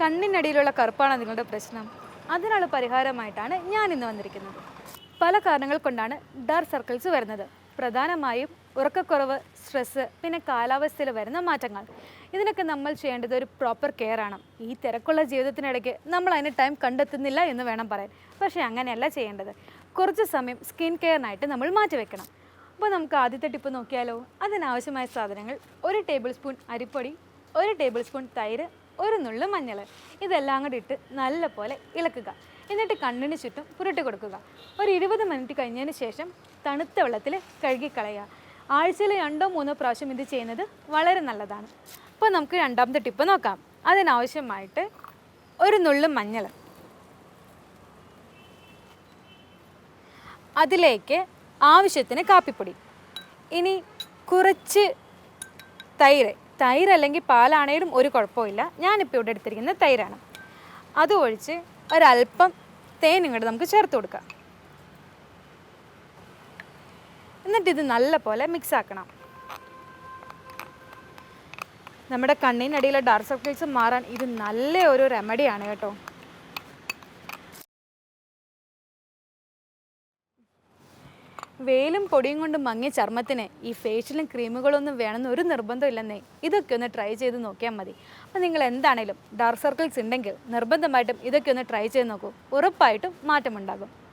കണ്ണിനടിയിലുള്ള കറുപ്പാണ് നിങ്ങളുടെ പ്രശ്നം. അതിനുള്ള പരിഹാരമായിട്ടാണ് ഞാൻ ഇന്ന് വന്നിരിക്കുന്നത്. പല കാരണങ്ങൾ കൊണ്ടാണ് ഡാർക്ക് സർക്കിൾസ് വരുന്നത്. പ്രധാനമായും ഉറക്കക്കുറവ് സ്ട്രെസ്സ് പിന്നെ കാലാവസ്ഥയിൽ വരുന്ന മാറ്റങ്ങൾ. ഇതിനൊക്കെ നമ്മൾ ചെയ്യേണ്ടത് ഒരു പ്രോപ്പർ കെയർ ആണ്. ഈ തിരക്കുള്ള ജീവിതത്തിനിടയ്ക്ക് നമ്മൾ അതിന് ടൈം കണ്ടെത്തുന്നില്ല എന്ന് വേണം പറയാൻ. പക്ഷേ അങ്ങനെയല്ല ചെയ്യേണ്ടത്. കുറച്ച് സമയം സ്കിൻ കെയറിനായിട്ട് നമ്മൾ മാറ്റിവെക്കണം അപ്പോൾ നമുക്ക് ആദ്യത്തെ ടിപ്പ് നോക്കിയാലോ? അതിനാവശ്യമായ സാധനങ്ങൾ ഒരു ടേബിൾ സ്പൂൺ അരിപ്പൊടി ഒരു ടേബിൾ സ്പൂൺ തൈര് ഒരു നുള്ളു മഞ്ഞൾ. ഇതെല്ലാം കൂടി ഇട്ട് നല്ലപോലെ ഇളക്കുക. എന്നിട്ട് കണ്ണിന് ചുറ്റും പുരട്ടി കൊടുക്കുക. ഒരു ഇരുപത് മിനിറ്റ് കഴിഞ്ഞതിന് ശേഷം തണുത്ത വെള്ളത്തിൽ കഴുകിക്കളയുക. ആഴ്ചയിൽ രണ്ടോ മൂന്നോ പ്രാവശ്യം ഇത് ചെയ്യുന്നത് വളരെ നല്ലതാണ്. അപ്പോൾ നമുക്ക് രണ്ടാമത്തെ ടിപ്പ് നോക്കാം. അതിനാവശ്യമായിട്ട് ഒരു നുള്ളു മഞ്ഞൾ. അതിലേക്ക് ആവശ്യത്തിന് കാപ്പിപ്പൊടി. ഇനി കുറച്ച് തൈര്. തൈര് അല്ലെങ്കിൽ പാലാണേലും ഒരു കുഴപ്പമില്ല. ഞാനിപ്പോൾ ഇവിടെ എടുത്തിരിക്കുന്ന തൈരാണ്. അത് ഒഴിച്ച് ഒരല്പം തേൻ ഇങ്ങോട്ട് നമുക്ക് ചേർത്ത് കൊടുക്കാം. എന്നിട്ട് ഇത് നല്ലപോലെ മിക്സ് ആക്കണം. നമ്മുടെ കണ്ണിനടിയിലെ ഡാർക്ക് സർക്കിൾസ് മാറാൻ ഇത് നല്ല ഒരു റെമഡിയാണ് കേട്ടോ. വെയിലും പൊടിയും കൊണ്ട് മങ്ങിയ ചർമ്മത്തിന് ഈ ഫേഷ്യലും ക്രീമുകളൊന്നും വേണമെന്ന് ഒരു നിർബന്ധമില്ലെന്നേ ഇതൊക്കെ ഒന്ന് ട്രൈ ചെയ്ത് നോക്കിയാൽ മതി. അപ്പോൾ നിങ്ങൾ എന്താണേലും ഡാർക്ക് സർക്കിൾസ് ഉണ്ടെങ്കിൽ നിർബന്ധമായിട്ടും ഇതൊക്കെ ഒന്ന് ട്രൈ ചെയ്ത് നോക്കൂ. ഉറപ്പായിട്ടും മാറ്റമുണ്ടാകും.